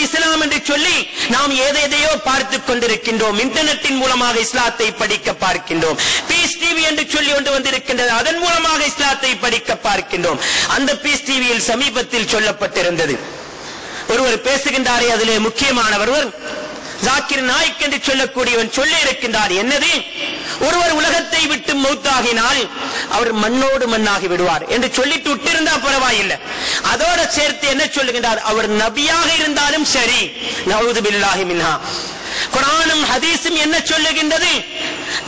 இஸ்லாம் என்று சொல்லி நாம் ஏதேதையோ பார்த்துக் கொண்டிருக்கின்றோம். இன்டர்நெட்டின் மூலமாக இஸ்லாத்தை படிக்க பார்க்கின்றோம். பீஸ் டிவி என்று சொல்லி ஒன்று வந்திருக்கின்றது. அதன் மூலமாக இஸ்லாத்தை படிக்க பார்க்கின்றோம். அந்த பீஸ் டிவியில் சமீபத்தில் சொல்லப்பட்டிருந்தது. ஒருவர் பேசுகின்றாரே அதிலே முக்கியமானவர். ஜாக்கிர் நாய்க் என்று சொல்லக்கூடியவன் சொல்லி இருக்கின்றார் என்னது? ஒருவர் உலகத்தை விட்டு மௌத்தாகினால் அவர் மண்ணோடு மண்ணாகி விடுவார் என்று சொல்லிட்டு விட்டிருந்தா பரவாயில்லை. அதோட சேர்த்து என்ன சொல்லுகின்றார்? அவர் நபியாக இருந்தாலும் சரி. நவுது பில்லாஹி மின்ஹா. குரானும் ஹதீஸும் என்ன சொல்லுகின்றது?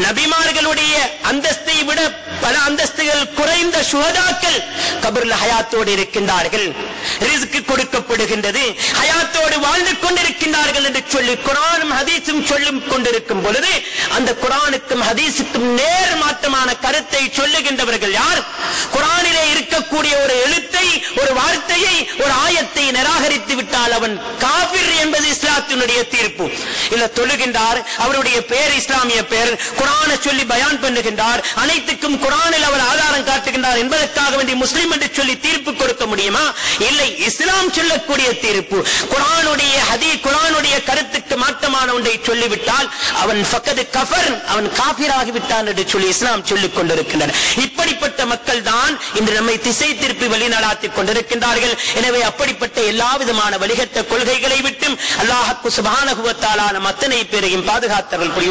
நபிமார்களுடைய அந்தஸ்தை விட பல அந்தஸ்துகள் குறைந்த சுகதாக்கள் கபர்ல ஹயாத்தோடு இருக்கின்றார்கள். ரிஸ்க்கு கொடுக்கப்படுகின்றது. ஹயாத்தோடு வாழ்ந்து கொண்டிருக்கின்றார்கள் என்று சொல்லி குரானும் ஹதீஸும் சொல்லும் கொண்டிருக்கும் பொழுது அந்த குரானுக்கும் ஹதீஸுக்கும் நேர் மாற்றமான கருத்தை சொல்லுகின்றவர்கள் யார்? குரானிலே இருக்கக்கூடிய ஒரு எழுத்தை ஒரு வார்த்தையை ஒரு ஆயத்தை நிராகரித்து விட்டால் அவன் காபிர் என்பது இஸ்லாத்தினுடைய தீர்ப்பு. இல்ல தொழுகின்றார். அவருடைய பெயர் இஸ்லாமிய பெயர் குரான் குரானை சொல்லி பயான் பண்ணுகின்றார். அனைத்துக்கும் குரானில் அவர் ஆதாரம் காட்டுகின்றார் என்பதற்காக வேண்டி முஸ்லிம் என்று சொல்லி தீர்ப்பு கொடுக்க முடியுமா? இல்லை இஸ்லாம் சொல்லக்கூடிய தீர்ப்பு. குரானுடைய ஹதி குரானுடைய கருத்துக்கு மாற்றமான ஒன்றை சொல்லிவிட்டால் அவன் ஃபக்கது கஃபர் அவன் காபிராகி விட்டான் என்று சொல்லி இஸ்லாம் சொல்லிக் கொண்டிருக்கின்றனர் இப்படிப்பட்ட மக்கள் தான் இன்று நம்மை திசை திருப்பி வழிநடாத்திக் கொண்டிருக்கின்றார்கள். எனவே அப்படிப்பட்ட எல்லா விதமான வழிகட்ட கொள்கைகளை விட்டும் அல்லாஹ் சுபானகுவத்தாலான அத்தனை பேரையும் பாதுகாத்தவர்கள் புரிவார்